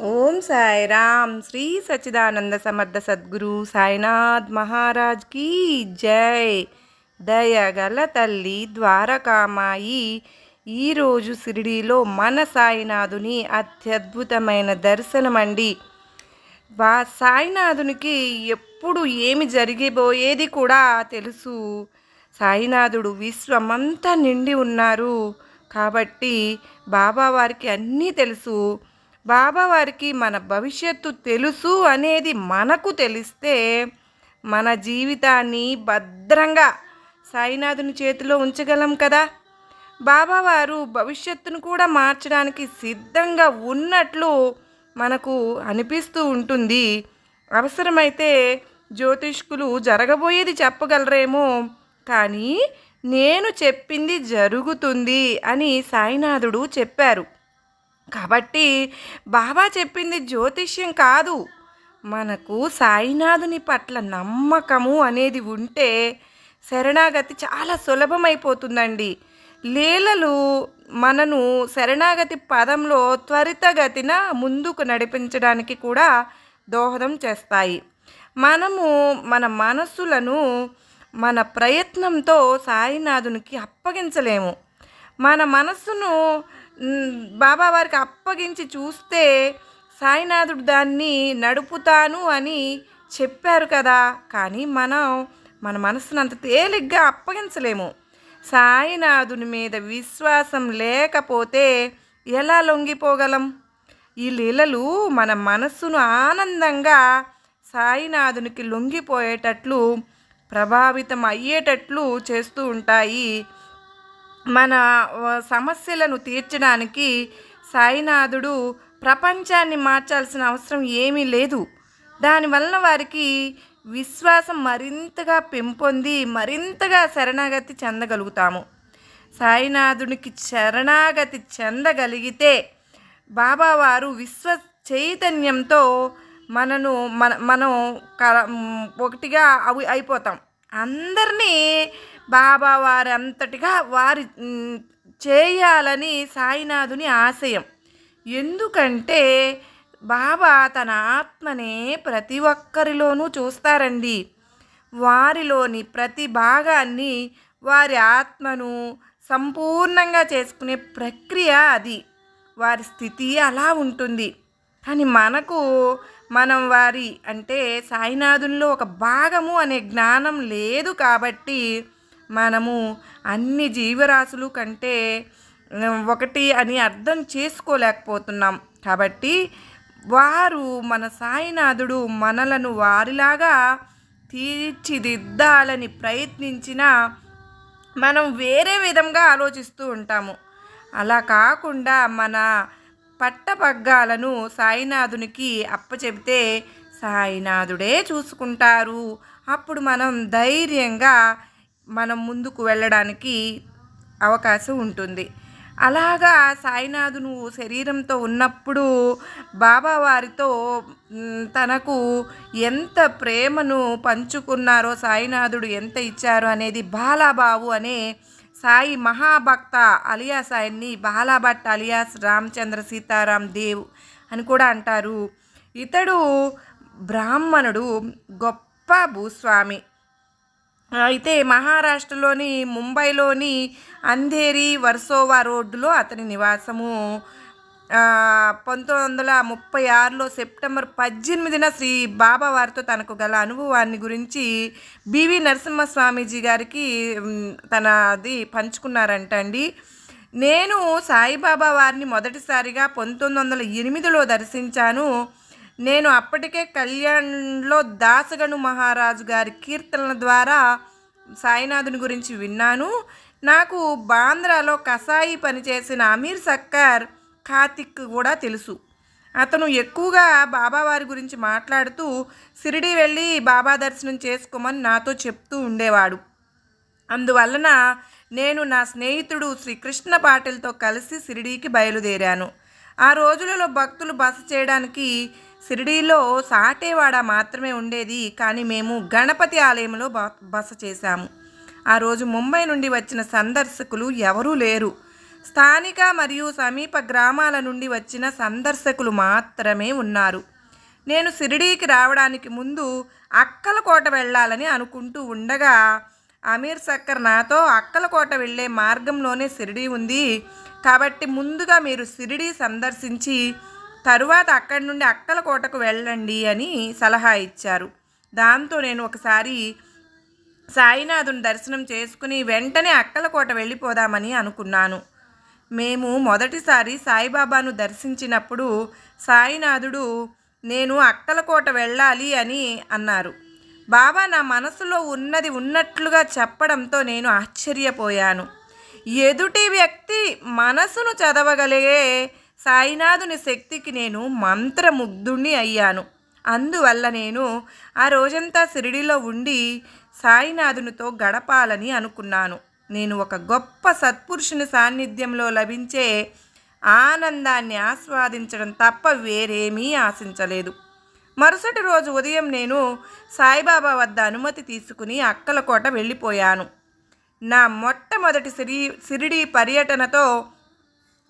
ఓం సాయిరామ్. శ్రీ సచ్చిదానంద సమర్థ సద్గురు సాయినాథ్ మహారాజ్ కీ జై. దయగల తల్లి ద్వారకామాయి. ఈరోజు షిరిడీలో మన సాయినాథుని అత్యద్భుతమైన దర్శనమండి. వా సాయినాథునికి ఎప్పుడు ఏమి జరిగిపోయేది కూడా తెలుసు. సాయినాథుడు విశ్వమంతా నిండి ఉన్నారు. కాబట్టి బాబా వారికి అన్నీ తెలుసు. బాబావారికి మన భవిష్యత్తు తెలుసు అనేది మనకు తెలిస్తే మన జీవితాన్ని భద్రంగా సాయినాథుని చేతిలో ఉంచగలం కదా. బాబావారు భవిష్యత్తును కూడా మార్చడానికి సిద్ధంగా ఉన్నట్లు మనకు అనిపిస్తూ ఉంటుంది. అవసరమైతే జ్యోతిష్కులు జరగబోయేది చెప్పగలరేమో కానీ నేను చెప్పింది జరుగుతుంది అని సాయినాథుడు చెప్పారు. కాబట్టి బాబా చెప్పింది జ్యోతిష్యం కాదు. మనకు సాయినాథుని పట్ల నమ్మకము అనేది ఉంటే శరణాగతి చాలా సులభమైపోతుందండి. లీలలు మనను శరణాగతి పదంలో త్వరితగతిన ముందుకు నడిపించడానికి కూడా దోహదం చేస్తాయి. మనము మన మనస్సులను మన ప్రయత్నంతో సాయినాథునికి అప్పగించలేము. మన మనస్సును బాబా వారికి అప్పగించి చూస్తే సాయినాథుడు దాన్ని నడుపుతాను అని చెప్పారు కదా. కానీ మనం మన మనసును అంత తేలిగ్గా అప్పగించలేము. సాయినాథుని మీద విశ్వాసం లేకపోతే ఎలా లొంగిపోగలం? ఈ లీలలు మన మనస్సును ఆనందంగా సాయినాథునికి లొంగిపోయేటట్లు ప్రభావితం అయ్యేటట్లు చేస్తూ ఉంటాయి. మన సమస్యలను తీర్చడానికి సాయినాథుడు ప్రపంచాన్ని మార్చాల్సిన అవసరం ఏమీ లేదు. దానివలన వారికి విశ్వాసం మరింతగా పెంపొంది మరింతగా శరణాగతి చెందగలుగుతాము. సాయినాథునికి శరణాగతి చెందగలిగితే బాబావారు విశ్వ చైతన్యంతో మనను మన మనం ఒకటిగా అవి అయిపోతాం. అందరినీ బాబా వారంతటిగా వారి చేయాలని సాయినాథుని ఆశయం. ఎందుకంటే బాబా తన ఆత్మనే ప్రతి ఒక్కరిలోనూ చూస్తారండి. వారిలోని ప్రతి భాగాన్ని వారి ఆత్మను సంపూర్ణంగా చేసుకునే ప్రక్రియ అది. వారి స్థితి అలా ఉంటుంది. కానీ మనకు మనం వారి అంటే సాయినాథుల్లో ఒక భాగము అనే జ్ఞానం లేదు కాబట్టి మనము అన్ని జీవరాశులు కంటే ఒకటి అని అర్థం చేసుకోలేకపోతున్నాం. కాబట్టి వారు మన సాయినాథుడు మనలను వారిలాగా తీర్చిదిద్దాలని ప్రయత్నించినా మనం వేరే విధంగా ఆలోచిస్తూ ఉంటాము. అలా కాకుండా మన పట్టపగ్గాలను సాయినాథునికి అప్పచెబితే సాయినాథుడే చూసుకుంటారు. అప్పుడు మనం ధైర్యంగా మనం ముందుకు వెళ్ళడానికి అవకాశం ఉంటుంది. అలాగా సాయినాథును శరీరంతో ఉన్నప్పుడు బాబా వారితో తనకు ఎంత ప్రేమను పంచుకున్నారో సాయినాథుడు ఎంత ఇచ్చారో అనేది బాలాబాబు అనే సాయి మహాభక్త అలియాస్ ఆయన్ని బాలాభట్ అలియాస్ రామచంద్ర సీతారాం దేవ్ అని కూడా అంటారు. ఇతడు బ్రాహ్మణుడు గొప్ప భూస్వామి. అయితే మహారాష్ట్రలోని ముంబైలోని అంధేరి వర్సోవా రోడ్డులో అతని నివాసము. పంతొమ్మిది వందల ముప్పై ఆరులో సెప్టెంబర్ పద్దెనిమిదిన శ్రీ బాబా వారితో తనకు గల అనుభవాన్ని గురించి బివి నరసింహస్వామీజీ గారికి తనది పంచుకున్నారంట అండి నేను సాయిబాబా వారిని మొదటిసారిగా పంతొమ్మిది వందల ఎనిమిదిలో దర్శించాను. నేను అప్పటికే కళ్యాణ్లో దాసగను మహారాజు గారి కీర్తనల ద్వారా సాయినాథుని గురించి విన్నాను. నాకు బాంద్రాలో కసాయి పనిచేసిన అమీర్ సక్కర్ కార్తిక్ కూడా తెలుసు. అతను ఎక్కువగా బాబావారి గురించి మాట్లాడుతూ సిరిడి వెళ్ళి బాబా దర్శనం చేసుకోమని నాతో చెప్తూ ఉండేవాడు. అందువలన నేను నా స్నేహితుడు శ్రీకృష్ణ పాటిల్తో కలిసి సిరిడీకి బయలుదేరాను. ఆ రోజులలో భక్తులు బస చేయడానికి సిరిడీలో సాటేవాడ మాత్రమే ఉండేది కానీ మేము గణపతి ఆలయంలో బ- బస చేశాము. ఆ రోజు ముంబై నుండి వచ్చిన సందర్శకులు ఎవరూ లేరు. స్థానిక మరియు సమీప గ్రామాల నుండి వచ్చిన సందర్శకులు మాత్రమే ఉన్నారు. నేను షిరిడీకి రావడానికి ముందు అక్కలకోట వెళ్ళాలని అనుకుంటూ ఉండగా అమీర్ సక్కర్ నాతో అక్కలకోట వెళ్ళే మార్గంలోనే షిరిడీ ఉంది. కాబట్టి ముందుగా మీరు షిరిడీ సందర్శించి తరువాత అక్కడి నుండి అక్కలకోటకు వెళ్ళండి అని సలహా ఇచ్చారు. దాంతో నేను ఒకసారి సాయినాథుని దర్శనం చేసుకుని వెంటనే అక్కలకోట వెళ్ళిపోదామని అనుకున్నాను. మేము మొదటిసారి సాయిబాబాను దర్శించినప్పుడు సాయినాథుడు నేను అక్కలకోట వెళ్ళాలి అని అన్నారు. బాబా నా మనసులో ఉన్నది ఉన్నట్లుగా చెప్పడంతో నేను ఆశ్చర్యపోయాను. ఎదుటి వ్యక్తి మనసును చదవగలిగే సాయినాథుని శక్తికి నేను మంత్రముగ్ధుణ్ణి అయ్యాను. అందువల్ల నేను ఆ రోజంతా సిరిడిలో ఉండి సాయినాథునితో గడపాలని అనుకున్నాను. నేను ఒక గొప్ప సత్పురుషుని సాన్నిధ్యంలో లభించే ఆనందాన్ని ఆస్వాదించడం తప్ప వేరేమీ ఆశించలేదు. మరుసటి రోజు ఉదయం నేను సాయిబాబా వద్ద అనుమతి తీసుకుని అక్కలకోట వెళ్ళిపోయాను. నా మొట్టమొదటి సిరి సిరిడి పర్యటనతో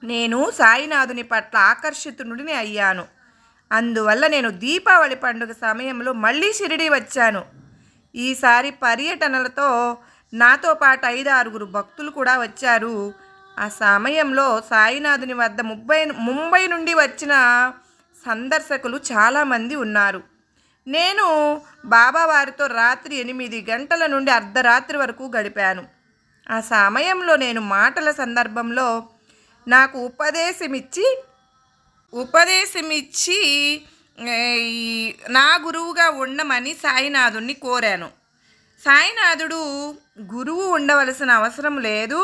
నేను సాయినాథుని పట్ల ఆకర్షితుడిని అయ్యాను. అందువల్ల నేను దీపావళి పండుగ సమయంలో మళ్ళీ షిరిడి వచ్చాను. ఈసారి పర్యటనలతో నాతో పాటు ఐదు ఆరుగురు భక్తులు కూడా వచ్చారు. ఆ సమయంలో సాయినాథుని వద్ద ముంబై ముంబై నుండి వచ్చిన సందర్శకులు చాలామంది ఉన్నారు. నేను బాబావారితో రాత్రి ఎనిమిది గంటల నుండి అర్ధరాత్రి వరకు గడిపాను. ఆ సమయంలో నేను మాటల సందర్భంలో నాకు ఉపదేశమిచ్చి ఉపదేశమిచ్చి నా గురువుగా ఉండమని సాయినాథుణ్ణి కోరాను. సాయినాథుడు గురువు ఉండవలసిన అవసరం లేదు.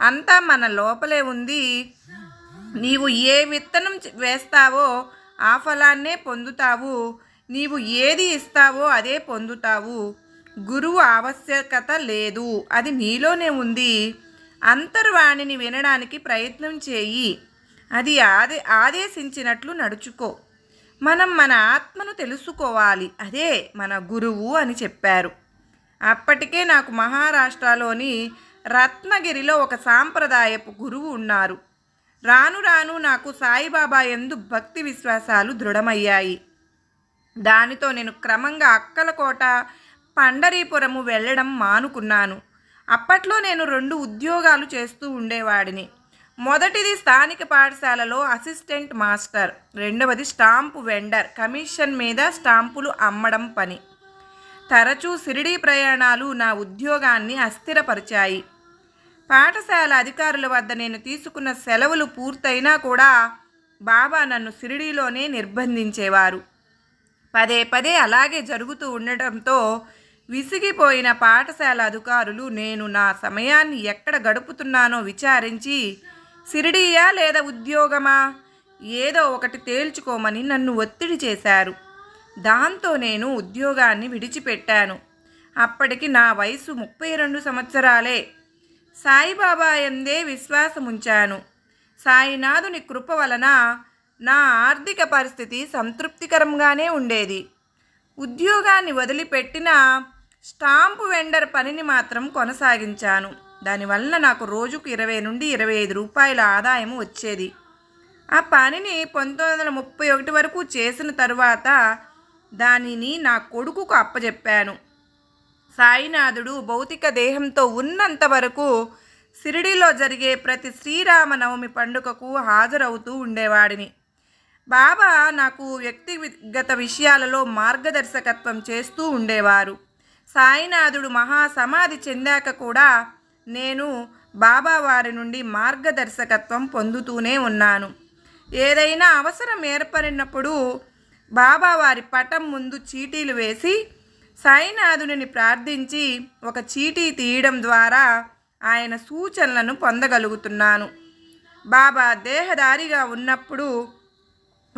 అంతా మన లోపలే ఉంది. నీవు ఏ విత్తనం వేస్తావో ఆ ఫలాన్నే పొందుతావు. నీవు ఏది ఇస్తావో అదే పొందుతావు. గురువు ఆవశ్యకత లేదు. అది నీలోనే ఉంది. అంతర్వాణిని వినడానికి ప్రయత్నం చేయి. అది ఆదే ఆదేశించినట్లు నడుచుకో. మనం మన ఆత్మను తెలుసుకోవాలి. అదే మన గురువు అని చెప్పారు. అప్పటికే నాకు మహారాష్ట్రలోని రత్నగిరిలో ఒక సాంప్రదాయపు గురువు ఉన్నారు. రాను రాను నాకు సాయిబాబా ఎందు భక్తి విశ్వాసాలు దృఢమయ్యాయి. దానితో నేను క్రమంగా అక్కలకోట పండరీపురము వెళ్ళడం మానుకున్నాను. అప్పట్లో నేను రెండు ఉద్యోగాలు చేస్తూ ఉండేవాడిని. మొదటిది స్థానిక పాఠశాలలో అసిస్టెంట్ మాస్టర్ రెండవది స్టాంపు వెండర్ కమిషన్ మీద స్టాంపులు అమ్మడం పని. తరచూ సిరిడీ ప్రయాణాలు నా ఉద్యోగాన్ని అస్థిరపరిచాయి. పాఠశాల అధికారుల వద్ద నేను తీసుకున్న సెలవులు పూర్తయినా కూడా బాబా నన్ను సిరిడీలోనే నిర్బంధించేవారు. పదే పదే అలాగే జరుగుతూ ఉండటంతో విసిగిపోయిన పాఠశాల అధికారులు నేను నా సమయాన్ని ఎక్కడ గడుపుతున్నానో విచారించి సిరిడీయా లేదా ఉద్యోగమా? ఏదో ఒకటి తేల్చుకోమని నన్ను ఒత్తిడి చేశారు. దాంతో నేను ఉద్యోగాన్ని విడిచిపెట్టాను. అప్పటికి నా వయసు ముప్పై రెండు సంవత్సరాలే. సాయిబాబా ఎందే విశ్వాసముంచాను. సాయినాథుని కృప వలన నా ఆర్థిక పరిస్థితి సంతృప్తికరంగానే ఉండేది. ఉద్యోగాన్ని వదిలిపెట్టిన స్టాంపు వెండర్ పనిని మాత్రం కొనసాగించాను. దానివల్ల నాకు రోజుకు ఇరవై నుండి ఇరవై ఐదు రూపాయల ఆదాయం వచ్చేది. ఆ పనిని పంతొమ్మిది వందల ముప్పై ఒకటి వరకు చేసిన తరువాత దానిని నా కొడుకుకు అప్పజెప్పాను. సాయినాథుడు భౌతిక దేహంతో ఉన్నంత వరకు సిరిడిలో జరిగే ప్రతి శ్రీరామనవమి పండుగకు హాజరవుతూ ఉండేవాడిని. బాబా నాకు వ్యక్తిగత విషయాలలో మార్గదర్శకత్వం చేస్తూ ఉండేవారు. సాయినాథుడు మహాసమాధి చెందాక కూడా నేను బాబా వారి నుండి మార్గదర్శకత్వం పొందుతూనే ఉన్నాను. ఏదైనా అవసరం ఏర్పడినప్పుడు బాబా వారి పటం ముందు చీటీలు వేసి సాయినాథుని ప్రార్థించి ఒక చీటీ తీయడం ద్వారా ఆయన సూచనలను పొందగలుగుతున్నాను. బాబా దేహదారిగా ఉన్నప్పుడు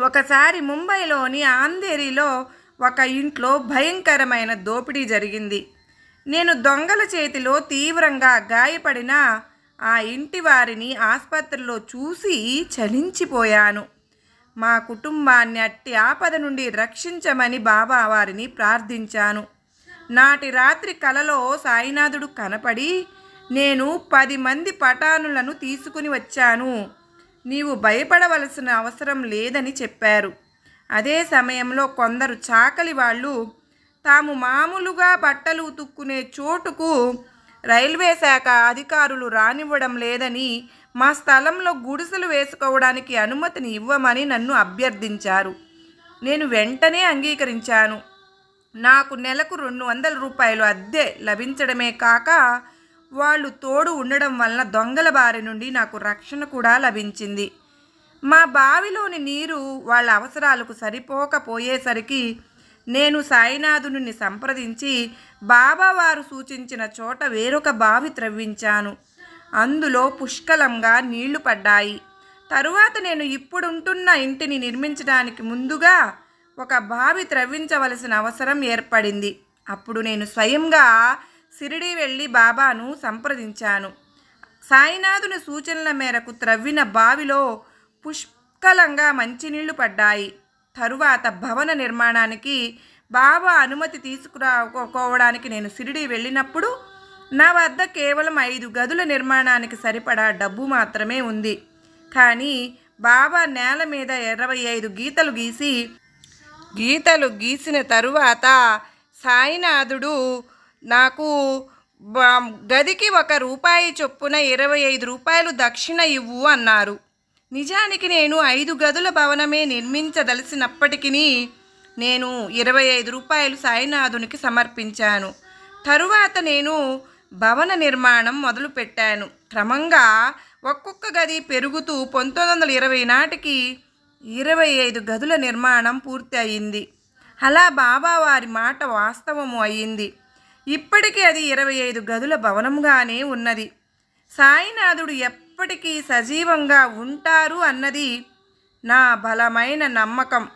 ఒకసారి ముంబైలోని ఆంధేరిలో ఒక ఇంట్లో భయంకరమైన దోపిడీ జరిగింది. నేను దొంగల చేతిలో తీవ్రంగా గాయపడిన ఆ ఇంటి వారిని ఆసుపత్రిలో చూసి చలించిపోయాను. మా కుటుంబాన్ని అట్టి ఆపద నుండి రక్షించమని బాబా వారిని ప్రార్థించాను. నాటి రాత్రి కలలో సాయినాథుడు కనపడి నేను పది మంది పటానులను తీసుకుని వచ్చాను. నీవు భయపడవలసిన అవసరం లేదని చెప్పారు. అదే సమయంలో కొందరు చాకలి వాళ్ళు తాము మామూలుగా బట్టలు ఉతుక్కునే చోటుకు రైల్వే శాఖ అధికారులు రానివ్వడం లేదని మా స్థలంలో గుడిసెలు వేసుకోవడానికి అనుమతిని ఇవ్వమని నన్ను అభ్యర్థించారు. నేను వెంటనే అంగీకరించాను. నాకు నెలకు రెండు వందల రూపాయలు అద్దె లభించడమే కాక వాళ్ళు తోడు ఉండడం వలన దొంగల బారి నుండి నాకు రక్షణ కూడా లభించింది. మా బావిలోని నీరు వాళ్ళ అవసరాలకు సరిపోకపోయేసరికి నేను సాయినాథుని సంప్రదించి బాబావారు సూచించిన చోట వేరొక బావి త్రవ్వించాను. అందులో పుష్కలంగా నీళ్ళు పడ్డాయి. తరువాత నేను ఇప్పుడుంటున్న ఇంటిని నిర్మించడానికి ముందుగా ఒక బావి త్రవ్వించవలసిన అవసరం ఏర్పడింది. అప్పుడు నేను స్వయంగా సిరిడి వెళ్ళి బాబాను సంప్రదించాను. సాయినాథుని సూచనల మేరకు త్రవ్విన బావిలో పుష్కలంగా మంచినీళ్ళు పడ్డాయి. తరువాత భవన నిర్మాణానికి బాబా అనుమతి తీసుకురాకోవడానికి నేను సిరిడి వెళ్ళినప్పుడు నా వద్ద కేవలం ఐదు గదుల నిర్మాణానికి సరిపడా డబ్బు మాత్రమే ఉంది. కానీ బాబా నేల మీద ఇరవై ఐదు గీతలు గీసి గీతలు గీసిన తరువాత సాయినాథుడు నాకు గదికి ఒక రూపాయి చొప్పున ఇరవై ఐదు రూపాయలు దక్షిణ ఇవ్వు అన్నారు. నిజానికి నేను ఐదు గదుల భవనమే నిర్మించదలిసినప్పటికీ నేను ఇరవై ఐదు రూపాయలు సాయినాథునికి సమర్పించాను. తరువాత నేను భవన నిర్మాణం మొదలుపెట్టాను. క్రమంగా ఒక్కొక్క గది పెరుగుతూ పంతొమ్మిది వందల ఇరవై నాటికి ఇరవై ఐదు గదుల నిర్మాణం పూర్తి అయింది అలా బాబా వారి మాట వాస్తవము అయింది. ఇప్పటికీ అది ఇరవై ఐదు గదుల భవనంగానే ఉన్నది. సాయినాథుడు ఎప్పటికీ సజీవంగా ఉంటారు అన్నది నా బలమైన నమ్మకం.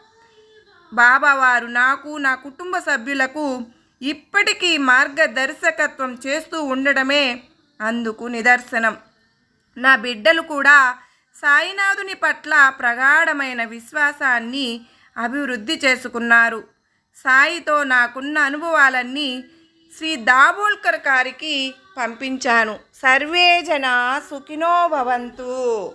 బాబావారు నాకు నా కుటుంబ సభ్యులకు ఇప్పటికీ మార్గదర్శకత్వం చేస్తూ ఉండడమే అందుకు నిదర్శనం. నా బిడ్డలు కూడా సాయినాథుని పట్ల ప్రగాఢమైన విశ్వాసాన్ని అభివృద్ధి చేసుకున్నారు. సాయితో నాకున్న అనుభవాలన్నీ శ్రీ దాబోల్కర్ గారికి పంపించాను. సర్వే జన సుఖినో భవంతు.